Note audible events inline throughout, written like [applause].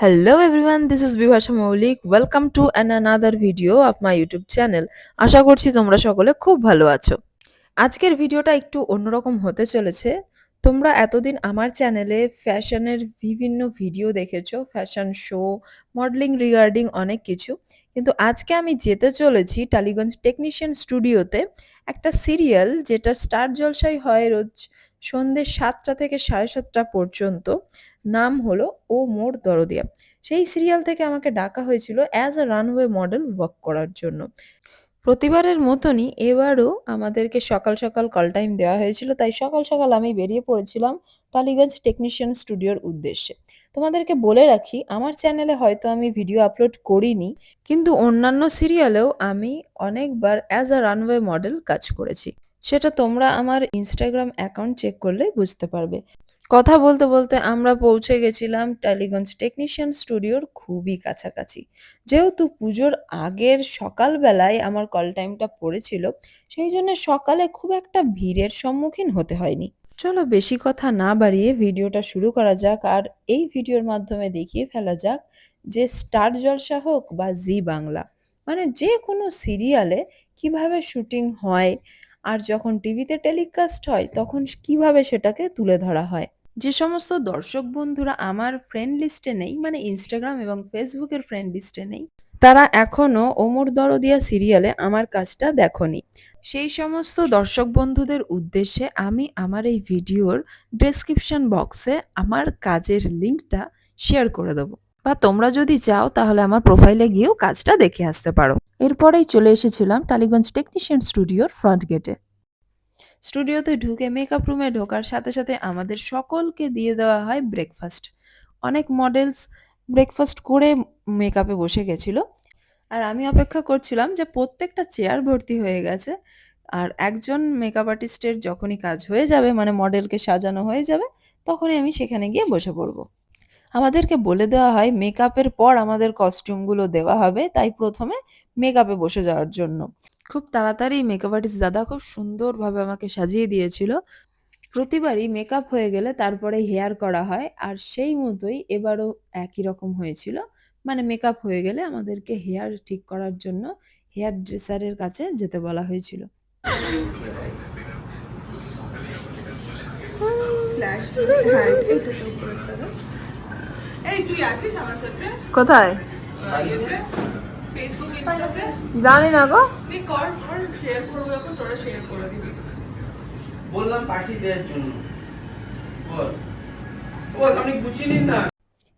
Hello everyone, this is Bibhasha Moulik. Welcome to an another video of my YouTube channel আশা করছি তোমরা সকলে খুব ভালো আছো। আজকের ভিডিওটা একটু অন্যরকম হতে চলেছে। তোমরা এতদিন আমার চ্যানেলে ফ্যাশনের বিভিন্ন ভিডিও দেখেছ, ফ্যাশন শো, মডেলিং রিগার্ডিং অনেক কিছু। কিন্তু আজকে আমি যেতে চলেছি টালিগঞ্জ টেকনিশিয়ান স্টুডিওতে একটা সিরিয়াল যেটা স্টার জলসায় হয় রোজ সন্ধ্যে সাতটা থেকে ৭:৩০ পর্যন্ত। নাম হলো ও মোর দরদিয়া। সেই সিরিয়াল থেকে আমাকে ডাকা হয়েছিল as a runway model work করার জন্য। প্রতিবারের মতনই এবারও আমাদেরকে সকাল, সকাল কল টাইম দেওয়া হয়েছিল। তাই সকাল, সকাল আমি বেরিয়ে পড়েছিলাম টালিগঞ্জ টেকনিশিয়ান স্টুডিওর উদ্দেশ্যে। তোমাদেরকে বলে রাখি আমার চ্যানেলে হয়তো আমি ভিডিও আপলোড করিনি। কিন্তু অন্যান্য সিরিয়ালেও আমি অনেকবার অ্যাজ আ রানওয়ে মডেল কাজ করেছি। সেটা তোমরা আমার ইনস্টাগ্রাম অ্যাকাউন্ট চেক করলেই বুঝতে পারবে। কথা বলতে, বলতে আমরা পৌঁছে গেছিলাম টালিগঞ্জ টেকনিশিয়ান স্টুডিওর খুবই কাছাকাছি। যেহেতু পুজোর আগের সকালবেলায় আমার কল টাইমটা পড়েছিল, সেই জন্য সকালে খুব একটা ভিড়ের সম্মুখীন হতে হয়নি। চলো বেশি কথা না বাড়িয়ে ভিডিওটা শুরু করা যাক আর এই ভিডিওর মাধ্যমে দেখিয়ে ফেলা যাক যে স্টার জলসা হোক বা জি বাংলা মানে যে কোনো সিরিয়ালে কীভাবে শুটিং হয় আর যখন টিভিতে টেলিকাস্ট হয়, তখন কীভাবে সেটাকে তুলে ধরা হয়। যে সমস্ত দর্শক বন্ধুরা আমার ফ্রেন্ড লিস্টে নেই মানে ইনস্টাগ্রাম এবং ফেসবুকের ফ্রেন্ড লিস্টে নেই, তারা এখনও ওমর দরদিয়া সিরিয়ালে আমার কাজটা দেখনি সেই সমস্ত দর্শক বন্ধুদের উদ্দেশ্যে আমি আমার এই ভিডিওর ডেসক্রিপশন বক্সে আমার কাজের লিঙ্কটা শেয়ার করে দেবো বা তোমরা যদি চাও, তাহলে আমার প্রোফাইলে গিয়েও কাজটা দেখে আসতে পারো। এরপরেই চলে এসেছিলাম টালিগঞ্জ টেকনিশিয়ান স্টুডিওর ফ্রন্ট গেটে স্টুডিওতে ঢুকে মেকআপ রুমে ঢোকার সাথে সাথে আমাদের সকলকে দিয়ে দেওয়া হয় ব্রেকফাস্ট অনেক মডেলস ব্রেকফাস্ট করে মেকআপে বসে গেছিল। আর আমি অপেক্ষা করছিলাম যে প্রত্যেকটা চেয়ার ভর্তি হয়ে গেছে। আর একজন মেকআপ আর্টিস্টের যখনই কাজ হয়ে যাবে মানে মডেলকে সাজানো হয়ে যাবে, তখনই আমি সেখানে গিয়ে বসে পড়ব। আমাদেরকে বলে দেওয়া হয়, মেকআপের পর আমাদের কস্টিউমগুলো দেওয়া হবে। তাই প্রথমে মেকআপে বসে যাওয়ার জন্য। খুব তাড়াতাড়ি মেকআপ আর্টিস্ট দাদা খুব সুন্দরভাবে আমাকে সাজিয়ে দিয়েছিল। প্রতিবারই মেকআপ হয়ে গেলে তারপরে হেয়ার করা হয় আর সেই মতোই এবারও একই রকম হয়েছিল। মানে মেকআপ হয়ে গেলে আমাদেরকে হেয়ার ঠিক করার জন্য হেয়ার ড্রেসারের কাছে যেতে বলা হয়েছিল। স্ল্যাশ হ্যাঁ এইটা? এই তুই আছিস আমার সাথে? কোথায়? ফেসবুক ইনস্টাতে জানি না গো। তুই কর কর শেয়ার করব এখন তোরা শেয়ার করে দিবি। বললাম পাঠিয়ে দেওয়ার জন্য। বল। ও আপনি গুছিয়ে নিন না।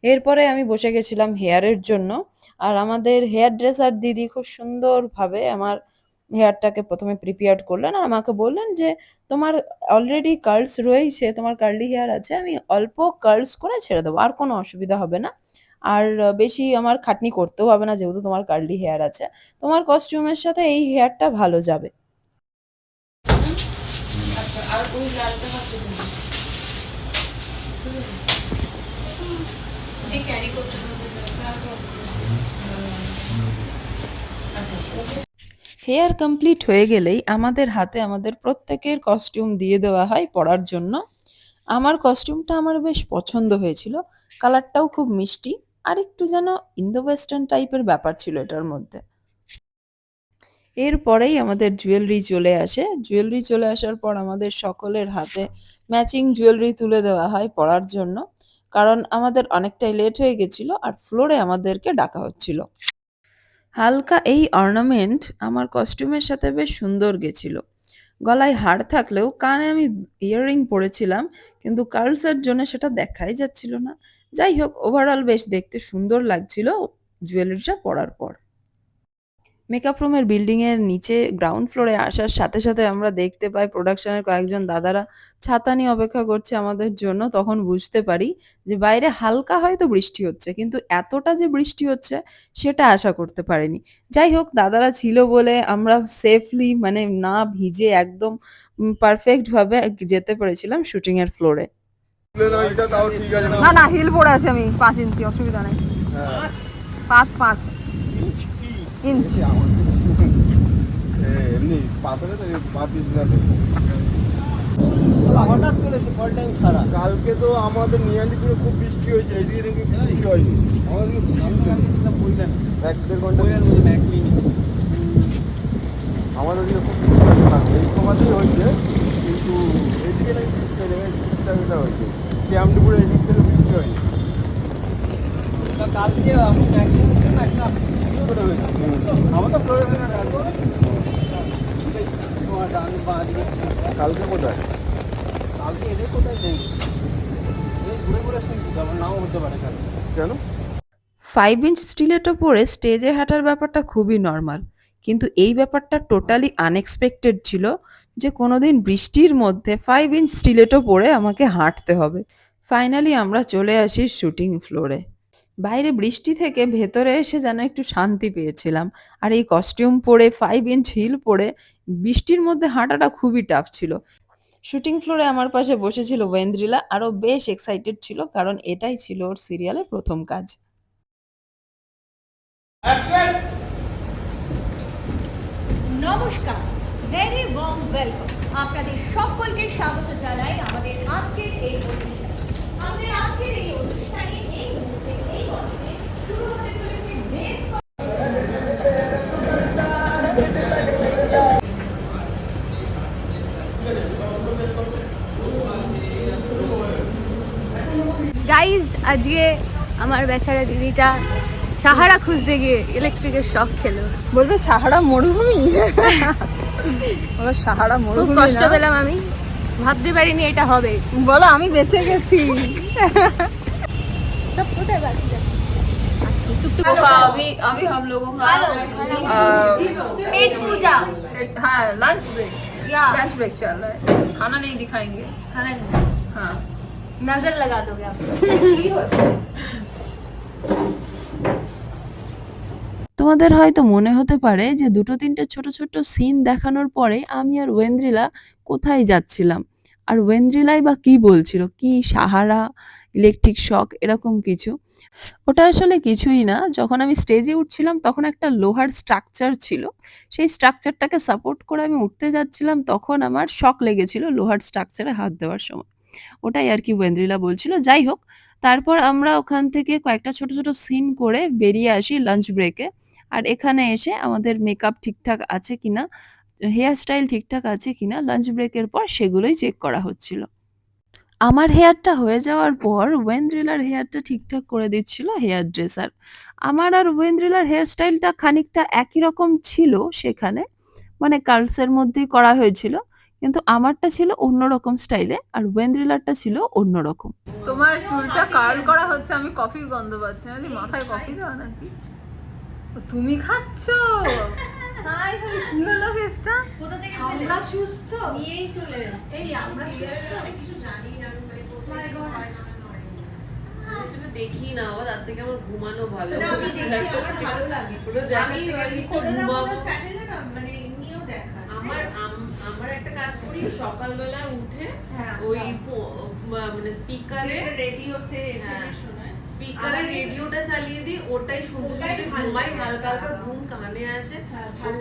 এরপরে আমি বসে গেছিলাম হেয়ারের জন্য। আর আমাদের হেয়ার ড্রেসার দিদি খুব সুন্দরভাবে আমার হেয়ারটাকে প্রথমে প্রিপেয়ার করলেন আর আমাকে বললেন যে, তোমার অলরেডি কার্লস রয়েছে তোমার কার্লি হেয়ার আছে, আমি অল্প কার্লস করে ছেড়ে দেবো, আর কোনো অসুবিধা হবে না। আর বেশি আমার খাটনি করতেও হবে না, যেহেতু তোমার কার্লি হেয়ার আছে। তোমার কস্টিউমের সাথে এই হেয়ারটা ভালো যাবে। আচ্ছা আর আচ্ছা হেয়ার কমপ্লিট হয়ে গেলেই আমাদের হাতে আমাদের প্রত্যেকের কস্টিউম দিয়ে দেওয়া হয় পরার জন্য। আমার কস্টিউমটা আমার বেশ পছন্দ হয়েছিল। কালারটাও খুব মিষ্টি, আর একটু যেন ইন্দো ওয়েস্টার্ন টাইপের ব্যাপার ছিল এটার মধ্যে। এরপরেই আমাদের জুয়েলারি চলে আসে। জুয়েলারি চলে আসার পর আমাদের সকলের হাতে ম্যাচিং জুয়েলারি তুলে দেওয়া হয় পরার জন্য। কারণ আমাদের অনেকটাই লেট হয়ে গেছিল, আর ফ্লোরে আমাদেরকে ডাকা হচ্ছিল। হালকা এই অর্নামেন্ট আমার কস্টিউমের সাথে বেশ সুন্দর গেছিল। গলায় হাড় থাকলেও কানে আমি ইয়াররিং পরেছিলাম, কিন্তু কার্লসের জন্য সেটা দেখাই যাচ্ছিল না। যাই হোক ওভারঅল বেশ দেখতে সুন্দর লাগছিল জুয়েলারিটা পরার পর। মেকআপ রুমের বিল্ডিং এর নিচে গ্রাউন্ড ফ্লোরে আসার সাথে সাথে আমরা দেখতে পাই প্রোডাকশনের কয়েকজন দাদারা ছাতা নিয়ে অপেক্ষা করছে আমাদের জন্য। তখন বুঝতে পারি যে বাইরে হালকা হয়তো বৃষ্টি হচ্ছে কিন্তু এতটা যে বৃষ্টি হচ্ছে সেটা আশা করতে পারিনি। যাই হোক দাদারা ছিল বলে আমরা সেফলি মানে না ভিজে একদম পারফেক্ট ভাবে যেতে পেরেছিলাম শুটিং এর ফ্লোরে এটা তাও ঠিক আছে না না হিল পরে আছি আমি পাঁচ ইঞ্চি অসুবিধা নেই। পাঁচ পাঁচ। ইঞ্চ এমনি পাথরে তো পা পিস না হঠাৎ চলেছে কল টাইম ছাড়া। কালকে তো আমাদের নিয়ালিপুরে খুব বৃষ্টি হয়েছে এইদিকে নাকি বৃষ্টি হয়নি। আমাদের এক দেড় ঘণ্টা আমাদের দিকে খুব বৃষ্টি হয়েছে না এই সময়তেই হয়েছে কিন্তু এইদিকে নাকি বৃষ্টি হয়েছে বৃষ্টিটা হয়েছে। শ্যামলিপুরে এই থেকে বৃষ্টি হয়নি। কালকে আমি একটা ভিডিও করে হয়েছে আমার তো প্রয়োজন না ডান বাঁ দিকে কালকে কোথায়? কালকে এদের কোথায় নেই? ঘুরে ঘুরে শুনছি আবার নাও হতে পারে কেন? ফাইভ ইঞ্চ স্টিলেটো পরে স্টেজে হাঁটার ব্যাপারটা খুবই নর্মাল কিন্তু এই ব্যাপারটা টোটালি আনএক্সপেক্টেড ছিল যে কোনোদিন বৃষ্টির মধ্যে ফাইভ ইঞ্চ স্টিলেটো পরে আমাকে হাঁটতে হবে। ফাইনালি আমরা চলে আসি শুটিং ফ্লোরে বাইরে বৃষ্টি থেকে ভেতরে এসে যেন একটু শান্তি পেয়েছিলাম। আর এই কস্টিউম পরে ফাইভ ইঞ্চ হিল পরে বৃষ্টির মধ্যে হাঁটাটা খুবই টাফ ছিল। শুটিং ফ্লোরে আমার পাশে বসেছিল ওয়েন্দ্রিলা আরও বেশ এক্সাইটেড ছিল কারণ এটাই ছিল ওর সিরিয়ালের প্রথম কাজ। নমস্কার ভেরি ওয়ার্ম ওয়েলকাম আপনাদের সকলকে স্বাগত জানাই আমাদের আজকে আমার বেচারা দিদিটা সাহারা খুঁজতে গিয়ে ইলেকট্রিকের শখ খেলো বলবে সাহারা মরুভূমি [laughs] বলো সাহারা খুব মরুভূমি কষ্ট না। পেলাম আমি ভাবতে পারিনি এটা হবে বলো আমি বেঁচে গেছি [laughs] সব কোথায় বাকি देखो, अभी अभी हम लोगों का পেট পূজা हाँ लंच ब्रेक लंच ब्रेक चल रहा है खाना नहीं दिखाएंगे खाना नहीं हाँ नजर लगा दोगे आप তোমাদের হয়তো মনে হতে পারে যে দুটো তিনটে ছোট ছোট সিন দেখানোর পরে আমি আর ওয়েন্দ্রিলা কোথায় যাচ্ছিলাম আর ওয়েন্দ্রিলাই বা কি বলছিল কি সাহারা ইলেকট্রিক শক এরকম কিছু ওটা আসলে কিছুই না যখন আমি স্টেজে উঠছিলাম তখন একটা লোহার স্ট্রাকচার ছিল সেই স্ট্রাকচারটাকে সাপোর্ট করে আমি উঠতে যাচ্ছিলাম তখন আমার শক লেগেছিল লোহার স্ট্রাকচারে হাত দেওয়ার সময় ওটাই আর কি ওয়েন্দ্রিলা বলছিল। যাই হোক, তারপর আমরা ওখান থেকে কয়েকটা ছোট ছোট সিন করে বেরিয়ে আসি লাঞ্চ ব্রেকে আর এখানে এসে আমাদের মেকআপ ঠিকঠাক আছে কিনা হেয়ার স্টাইল ঠিকঠাক আছে কিনা লাঞ্চ ব্রেকের পর সেগুলোই চেক করা হচ্ছিল। আমার হেয়ারটা হয়ে যাওয়ার পর ওয়েন্দ্রিলার হেয়ারটা ঠিকঠাক করে দিচ্ছিল হেয়ার ড্রেসার আমার আর ওয়েন্দ্রিলার হেয়ার স্টাইলটা খানিকটা একই রকম ছিল সেখানে মানে কার্লসের মধ্যেই করা হয়েছিল। কিন্তু আমারটা ছিল অন্যরকম স্টাইলে আর ওয়েন্দ্রিলারটা ছিল অন্যরকম। তোমার চুলটা কার্ল করা হচ্ছে আমি কফির গন্ধ পাচ্ছি। আমি মাথায় কফি দাও নাকি? তো তুমি খাচ্ছ? হাই হাই কি হলো কেসটা আমরা সুস্থ। নিয়েই চলে এসেছি। এই আমরা সুস্থ। আমি কিছু জানি না আমি মানে কোথায় হয় না দেখি না আবার তার থেকে আমার ঘুমানো ভালো। আমি দেখি আমার ভালো লাগে। আমি থেকে ঘুমাবো। চ্যানেলে না মানে এমনিও দেখায় আমার আম- আমার একটা কাজ করি সকালবেলা উঠে হ্যাঁ, ওই হ্যাঁ। মানে স্পিকারে রেডিওতে স্পিকারে রেডিওটা চালিয়ে দিই ওটাই শুনতে শুনতে ঘুমাই হালকা হালকা ঘুম কানে আসে হ্যাঁ, ভালো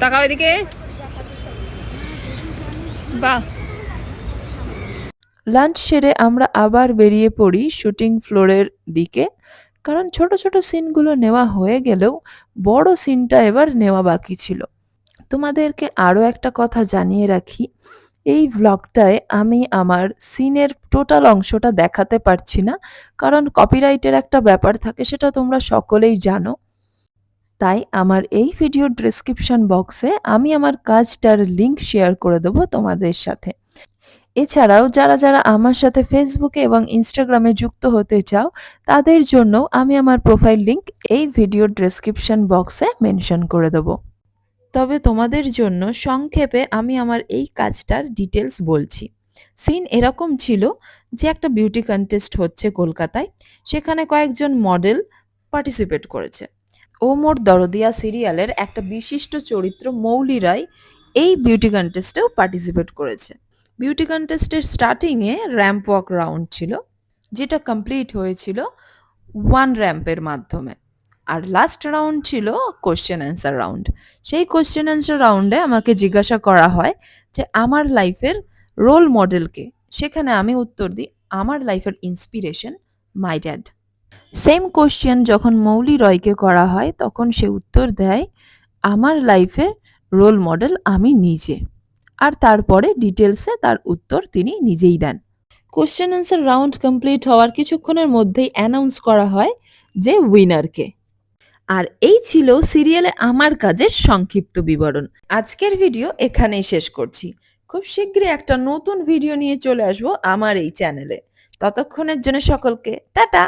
তাকাও এদিকে। বাহ। লাঞ্চ সেরে আমরা আবার বেরিয়ে পড়ি শুটিং ফ্লোরের দিকে কারণ ছোট ছোট সিনগুলো নেওয়া হয়ে গেলেও বড় সিনটা এবার নেওয়া বাকি ছিল। তোমাদেরকে আরও একটা কথা জানিয়ে রাখি। এই ভ্লগটায় আমি আমার সিনের টোটাল অংশটা দেখাতে পারছি না, কারণ কপিরাইটের একটা ব্যাপার থাকে সেটা তোমরা সকলেই জানো। তাই আমার এই ভিডিওর ডেসক্রিপশন বক্সে আমি আমার কাজটার লিংক শেয়ার করে দেবো তোমাদের সাথে। এছাড়াও যারা যারা আমার সাথে ফেসবুকে এবং ইনস্টাগ্রামে যুক্ত হতে চাও, তাদের জন্য আমি আমার প্রোফাইল লিংক এই ভিডিওর ডেসক্রিপশন বক্সে মেনশন করে দেবো। তবে তোমাদের জন্য সংক্ষেপে আমি আমার এই কাজটার ডিটেলস বলছি। সিন এরকম ছিল যে একটা বিউটি কন্টেস্ট হচ্ছে কলকাতায়, সেখানে কয়েকজন মডেল পার্টিসিপেট করেছে। ও মোর দরদিয়া সিরিয়ালের একটা বিশিষ্ট চরিত্র মৌলি রায় এই বিউটি কন্টেস্টেও পার্টিসিপেট করেছে। বিউটি কন্টেস্টের স্টার্টিংয়ে র্যাম্প ওয়াক রাউন্ড ছিল, যেটা কমপ্লিট হয়েছিল ওয়ান র্যাম্পের মাধ্যমে। আর লাস্ট রাউন্ড ছিল কোশ্চেন অ্যান্সার রাউন্ড সেই কোশ্চেন অ্যান্সার রাউন্ডে আমাকে জিজ্ঞাসা করা হয় যে, আমার লাইফের রোল মডেলকে সেখানে আমি উত্তর দিই, আমার লাইফের inspiration my dad same question যখন মৌলি রয়কে করা হয়, তখন সে উত্তর দেয়, আমার লাইফের রোল মডেল আমি নিজে। আর তারপরে ডিটেলসে তার উত্তর তিনি নিজেই দেন। কোশ্চেন অ্যান্সার রাউন্ড কমপ্লিট হওয়ার কিছুক্ষণের মধ্যেই অ্যানাউন্স করা হয় যে উইনারকে আর এই ছিল সিরিয়ালে আমার কাজের সংক্ষিপ্ত বিবরণ। আজকের ভিডিও এখানেই শেষ করছি। খুব শীঘ্রই একটা নতুন ভিডিও নিয়ে চলে আসব আমার এই চ্যানেলে। ততক্ষণের জন্য সকলকে টাটা!